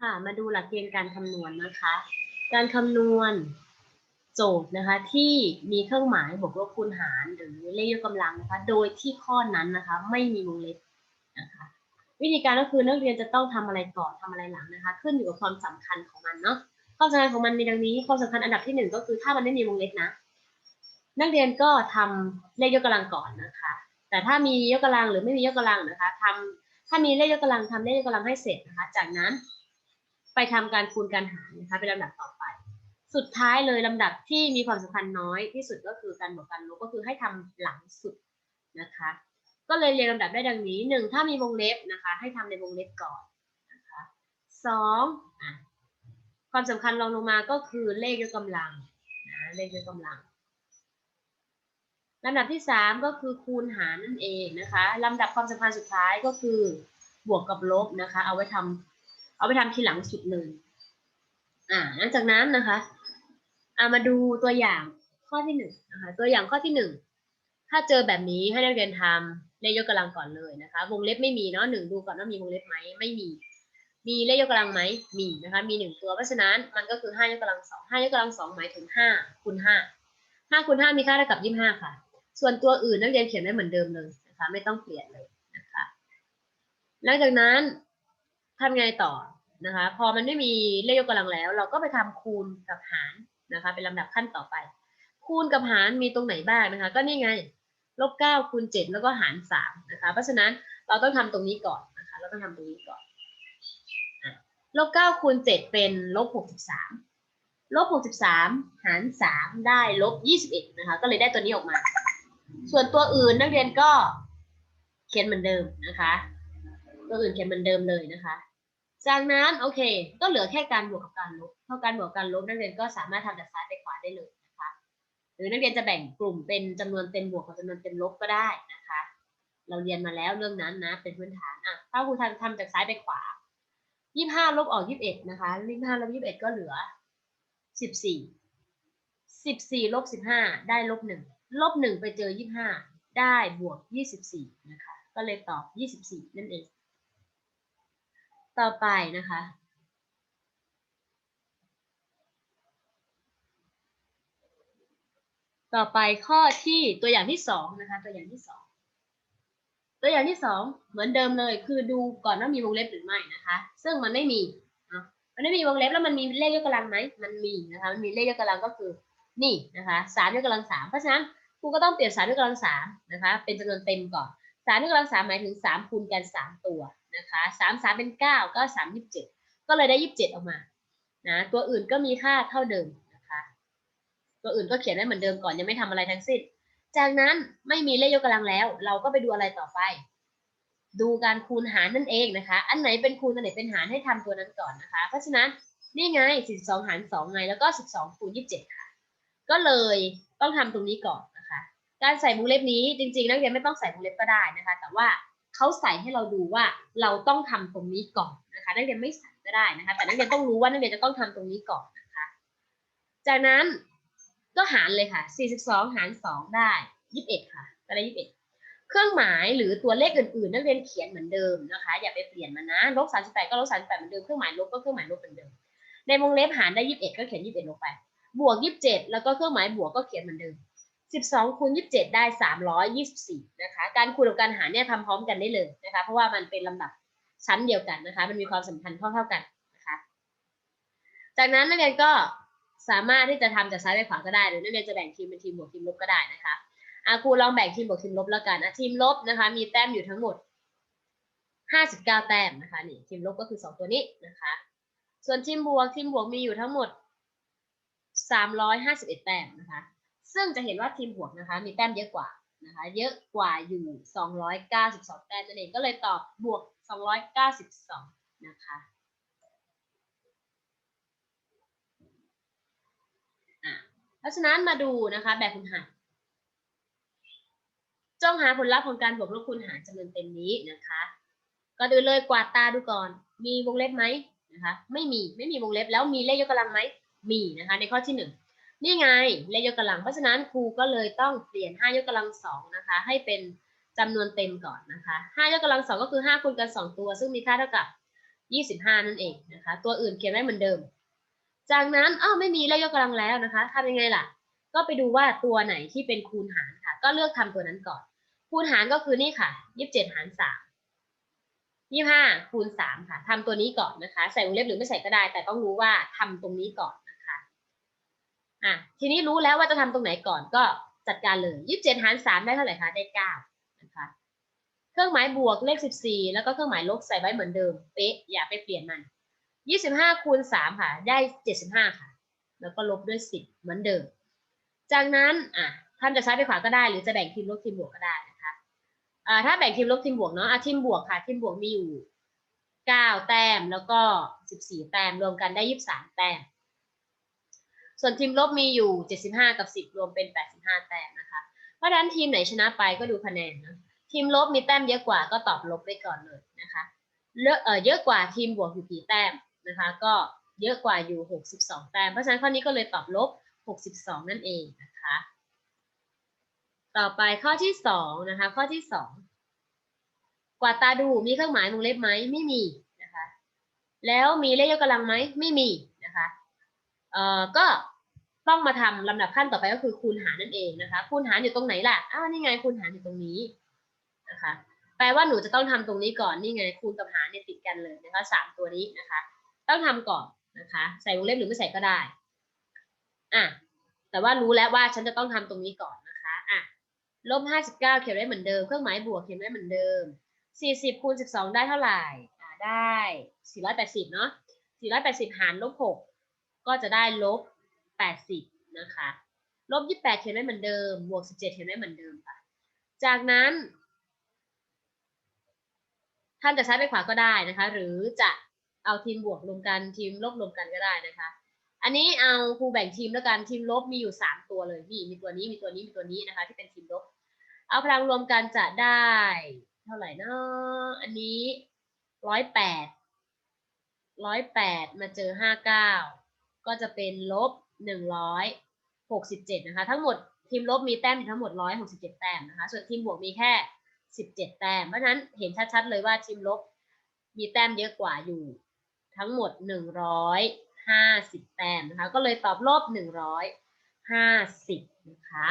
ค่ะมาดูหลักเกณฑ์การคำนวณนะคะ การคำนวณโจทย์นะคะที่มีเครื่องหมายบวกลบคูณหารหรือเลขยกกำลังนะคะโดยที่ข้อนั้นนะคะไม่มีวงเล็บนะคะวิธีการก็คือนักเรียนจะต้องทำอะไรก่อนทำอะไรหลังนะคะ ขึ้นอยู่กับความสำคัญของมันเนาะความสำคัญของมันมีดังนี้ความสำคัญอันดับที่หนึ่งก็คือถ้ามันไม่มีวงเล็บนะ นักเรียนก็ทำเลขยกกำลังก่อนนะคะ แต่ถ้ามียกกำลังหรือไม่มียกกำลังนะคะทำถ้ามีเลขยกกำลังทำเลขยกกำลังให้เสร็จนะคะ จากนั้น ไปทำการคูณการหารนะคะเป็นลำดับต่อไป สุดท้ายเลยลำดับที่มีความสำคัญน้อยที่สุดก็คือการบวกการลบก็คือให้ทำหลังสุดนะคะ ก็เลยเรียงลำดับได้ดังนี้หนึ่งถ้ามีวงเล็บนะคะ ให้ทำในวงเล็บก่อนนะคะสองความสำคัญรองลงมาก็คือเลขยกกำลังนะเลขยกกำลังลำดับที่สามก็คือคูณหารนั่นเองนะคะลำดับความสำคัญสุดท้ายก็คือบวกกับลบนะคะ เอาไว้ทำ เอาไปทำทีหลังสุดเลย อ่าหลังจากนั้นนะคะอามาดูตัวอย่างข้อที่หนึ่งนะคะ ตัวอย่างข้อที่หนึ่งถ้าเจอแบบนี้ให้นักเรียนทำเลขยกกำลังก่อนเลยนะคะ วงเล็บไม่มีเนาะหนึ่งดูก่อนว่ามีวงเล็บไหมไม่มี มีเลขยกกำลังไหมมีนะคะ มีหนึ่งตัว เพราะฉะนั้นมันก็คือห้ายกกำลังสองห้ายกกำลังสองหมายถึงห้าคูณห้าห้าคูณห้ามีค่าเท่ากับยี่สิบห้าค่ะ ส่วนตัวอื่นนักเรียนเขียนไว้เหมือนเดิมเลยนะคะ ไม่ต้องเปลี่ยนเลยนะคะ หลังจากนั้นทำไงต่อ นะคะ พอมันไม่มีเลขยกกำลังแล้ว เราก็ไปทำคูณกับหารนะคะ เป็นลำดับขั้นต่อไป คูณกับหารมีตรงไหนบ้างนะคะ ก็นี่ไงลบเก้าคูณเจ็ดแล้วก็หารสามนะคะ เพราะฉะนั้นเราต้องทำตรงนี้ก่อนนะคะ เราต้องทำตรงนี้ก่อนลบเก้าคูณเจ็ดเป็นลบหกสิบสามลบหกสิบสามหารสามได้ลบยี่สิบเอ็ดนะคะ ก็เลยได้ตัวนี้ออกมา ส่วนตัวอื่นนักเรียนก็เขียนเหมือนเดิมนะคะ ตัวอื่นเขียนเหมือนเดิมเลยนะคะ จากนั้นโอเค ก็เหลือแค่การบวกกับการลบเพราการบวกกับการลบนักเรียนก็สามารถทำจากซ้ายไปขวาได้เลยนะคะ หรือนักเรียนจะแบ่งกลุ่มเป็นจำนวนเต็มบวกกับจำนวนเต็มลบก็ได้นะคะ เราเรียนมาแล้วเรื่องนั้นนะเป็นพื้นฐานอะถ้าครูทำทำจากซ้ายไปขวายี่ห้าลบออกยี่สิบเอ็ดนะคะยี่ห้าลบยี่สิบเอ็ดก็เหลือสิบสี่สิบสี่ลบสิบห้าได้ลบหนึ่งลบหนึ่งไปเจอยี่ห้าได้บวกยี่สิบสี่นะคะ ก็เลยตอบยี่สิบสี่นั่นเอง ต่อไปนะคะ ต่อไปข้อที่ตัวอย่างที่สองนะคะ ตัวอย่างที่สองตัวอย่างที่สองเหมือนเดิมเลย คือดูก่อนว่ามีวงเล็บหรือไม่นะคะ ซึ่งมันไม่มีมันไม่มีวงเล็บแล้วมันมีเลขยกกำลังไหมมันมีนะคะมันมีเลขยกกำลังก็คือนี่นะคะสามยกกำลังสามเพราะฉะนั้นครูก็ต้องเปลี่ยนสามยกกำลังสามนะคะ เป็นจำนวนเต็มก่อนสามยกกำลังสามหมายถึงสามคูณกันสามตัว นะคะสามสามเป็นเก้าก็สามยี่สิบเจ็ดก็เลยได้ยี่สิบเจ็ดออกมานะตัวอื่นก็มีค่าเท่าเดิมนะคะตัวอื่นก็เขียนไว้เหมือนเดิมก่อนยังไม่ทำอะไรทั้งสิ้น จากนั้นไม่มีเลขยกกำลังแล้ว เราก็ไปดูอะไรต่อไป ดูการคูณหารนั่นเองนะคะ อันไหนเป็นคูณอันไหนเป็นหารให้ทำตัวนั้นก่อนนะคะ เพราะฉะนั้นนี่ไง42หาร2ไงแล้วก็ 12คูณ27ค่ะ ก็เลยต้องทำตรงนี้ก่อนนะคะ การใส่วงเล็บนี้จริงๆนักเรียนไม่ต้องใส่วงเล็บก็ได้นะคะ แต่ว่า เขาใส่ให้เราดูว่าเราต้องทำตรงนี้ก่อนนะคะนักเรียนไม่ใส่ก็ได้นะคะ แต่นักเรียนต้องรู้ว่านักเรียนจะต้องทำตรงนี้ก่อนนะคะ จากนั้นก็หารเลยค่ะ 42 หาร 2 ได้ 21 ค่ะก็ได้21 เครื่องหมายหรือตัวเลขอื่นๆ นักเรียนเขียนเหมือนเดิมนะคะ อย่าไปเปลี่ยนมันนะลบ38 ก็ลบ38เหมือนเดิม เครื่องหมายลบก็เครื่องหมายลบเหมือนเดิม ในวงเล็บหารได้ 21 ก็เขียน 21 ลงไป บวก 27 แล้วก็เครื่องหมายบวกก็เขียนเหมือนเดิม 12คูณ27 ได้ 324 นะคะ การคูณกับการหารเนี่ยทำพร้อมกันได้เลยนะคะ เพราะว่ามันเป็นลำดับชั้นเดียวกันนะคะ มันมีความสำคัญเท่าๆกันนะคะ จากนั้นนักเรียนก็สามารถที่จะทำจากซ้ายไปขวาก็ได้ หรือนักเรียนจะแบ่งทีมเป็นทีมบวกทีมลบก็ได้นะคะอาครูลองแบ่งทีมบวกทีมลบแล้วกันนะทีมลบนะคะ มีแต้มอยู่ทั้งหมด 59 แต้มนะคะนี่ทีมลบก็คือ 2 ตัวนี้นะคะ ส่วนทีมบวกทีมบวกมีอยู่ทั้งหมด 351 แต้มนะคะ ซึ่งจะเห็นว่าทีมบวกนะคะ มีแต้มเยอะกว่านะคะ เยอะกว่าอยู่ 292 แต้มนั่นเองก็เลยตอบบวก 292 นะคะอะเพราะฉะนั้นมาดูนะคะแบบคูณหารจงหาผลลัพธ์ของการบวกลบคูณหารจำนวนเต็มนี้นะคะก่อนอื่นเลยกวาดตาดูก่อน มีวงเล็บไหมนะคะ ไม่มี ไม่มีวงเล็บแล้วมีเลขยกกำลังไหมมีนะคะ ในข้อที่หนึ่ง นี่ไงเลขยกกำลัง เพราะฉะนั้นครูก็เลยต้องเปลี่ยน 5 ยกกำลังสองนะคะ ให้เป็นจำนวนเต็มก่อนนะคะ 5 ยกกำลังสองก็คือ 5คูณกัน 2 ตัว ซึ่งมีค่าเท่ากับยี่สิบห้านั่นเองนะคะ ตัวอื่นเขียนไว้เหมือนเดิม จากนั้นอ้าวไม่มีเลขยกกำลังแล้วนะคะทำยังไงล่ะ ก็ไปดูว่าตัวไหนที่เป็นคูณหารค่ะ ก็เลือกทำตัวนั้นก่อน คูณหารก็คือนี่ค่ะยี่สิบเจ็ดหารสามยี่ห้าคูณสามค่ะทำตัวนี้ก่อนนะคะ ใส่วงเล็บหรือไม่ใส่ก็ได้ แต่ต้องรู้ว่าทำตรงนี้ก่อน อะทีนี้รู้แล้วว่าจะทำตรงไหนก่อนก็จัดการเลยยี่สิบเจ็ดหารสามได้เท่าไหร่คะได้เก้านะคะเครื่องหมายบวกเลขสิบสี่แล้วก็เครื่องหมายลบใส่ไว้เหมือนเดิมเป๊ะอย่าไปเปลี่ยนมันยี่สิบห้าคูณสามค่ะ ได้เจ็ดสิบห้าค่ะ แล้วก็ลบด้วยสิบเหมือนเดิม จากนั้นอะท่านจะใช้ไปขวาก็ได้ หรือจะแบ่งทีมลบทีมบวกก็ได้นะคะอ่าถ้าแบ่งทีมลบทีมบวกเนาะอะทีมบวกค่ะ ทีมบวกมีอยู่เก้าแต้มแล้วก็สิบสี่แต้มรวมกันได้ยี่สิบสามแต้ม ส่วนทีมลบมีอยู่เจ็ดสิบห้ากับสิบรวมเป็นแปดสิบห้าแต้มนะคะ เพราะฉะนั้นทีมไหนชนะไปก็ดูคะแนนนะทีมลบมีแต้มเยอะกว่าก็ตอบลบไปก่อนเลยนะคะเอะเอ่อเยอะกว่าทีมบวกอยู่กี่แต้มนะคะ ก็เยอะกว่าอยู่หกสิบสองแต้ม เพราะฉะนั้นข้อนี้ก็เลยตอบลบหกสิบสองนั่นเองนะคะ ต่อไปข้อที่สองนะคะ ข้อที่สองกว่าตาดูมีเครื่องหมายวงเล็บไหมไม่มีนะคะ แล้วมีเลขยกกำลังไหมไม่มีนะคะ เอ่อ ก็ ต้องมาทำลำดับขั้นต่อไปก็คือคูณหารนั่นเองนะคะ คูณหารอยู่ตรงไหนล่ะอ้าวนี่ไงคูณหารอยู่ตรงนี้นะคะ แปลว่าหนูจะต้องทำตรงนี้ก่อนนี่ไงคูณกับหารเนี่ยติดกันเลยนะคะสามตัวนี้นะคะ ต้องทำก่อนนะคะ ใส่วงเล็บหรือไม่ใส่ก็ได้อะแต่ว่ารู้แล้วว่าฉันจะต้องทำตรงนี้ก่อนนะคะอะลบห้าสิบเก้าเขียนไว้เหมือนเดิมเครื่องหมายบวกเขียนไว้เหมือนเดิมสี่สิบคูณสิบสองได้เท่าไหร่อ่าได้สี่ร้อยแปดสิบเนาะสี่ร้อยแปดสิบหารลบหกก็จะได้ลบ แปดสิบนะคะลบยี่สิบแปดเขียนไว้เหมือนเดิมบวกสิบเจ็ดเขียนไว้เหมือนเดิมค่ะ จากนั้นท่านจะใช้ไปขวาก็ได้นะคะ หรือจะเอาทีมบวกรวมกันทีมลบรวมกันก็ได้นะคะ อันนี้เอาครูแบ่งทีมแล้วกันทีมลบมีอยู่สามตัวเลยนี่มีตัวนี้มีตัวนี้มีตัวนี้นะคะ ที่เป็นทีมลบ เอาพลังรวมกันจะได้ เท่าไหร่นะอันนี้ร้อยแปดร้อยแปดมาเจอห้าเก้าก็จะเป็นลบ หนึ่งร้อยหกสิบเจ็ดนะคะทั้งหมดทีมลบมีแต้มทั้งหมดร้อยหกสิบเจ็ดแต้มนะคะส่วนทีมบวกมีแค่สิบเจ็ดแต้มเพราะฉะนั้นเห็นชัดๆเลยว่าทีมลบมีแต้มเยอะกว่าอยู่ ทั้งหมดหนึ่งร้อยห้าสิบแต้มนะคะก็เลยตอบลบหนึ่งร้อยห้าสิบนะคะ